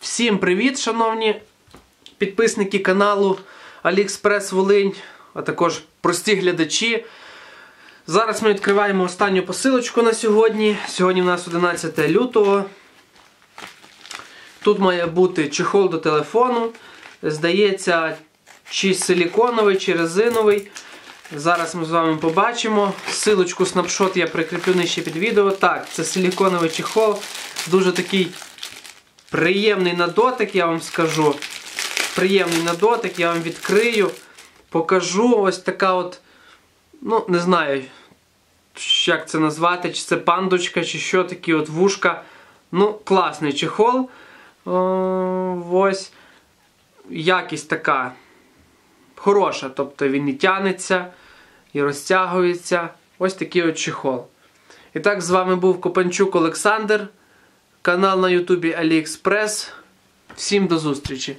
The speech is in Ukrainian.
Всім привіт, шановні підписники каналу AliExpress Волинь, а також прості глядачі. Зараз ми відкриваємо останню посилочку на сьогодні. Сьогодні у нас 11 лютого. Тут має бути чехол до телефону. Здається, чи силіконовий, чи резиновий. Зараз ми з вами побачимо. Силочку снапшот я прикріплю нижче під відео. Так, це силіконовий чехол. Дуже такий приємний на дотик, я вам скажу. Приємний на дотик, я вам відкрию. Покажу ось така от, ну, не знаю, як це назвати, чи це пандочка, чи що такі от вушка. Ну, класний чехол. О, ось. Якість така хороша. Тобто він і тянеться, і розтягується. Ось такий от чехол. І так, з вами був Копанчук Олександр. Канал на Ютубі Аліекспрес. Всім до зустрічі!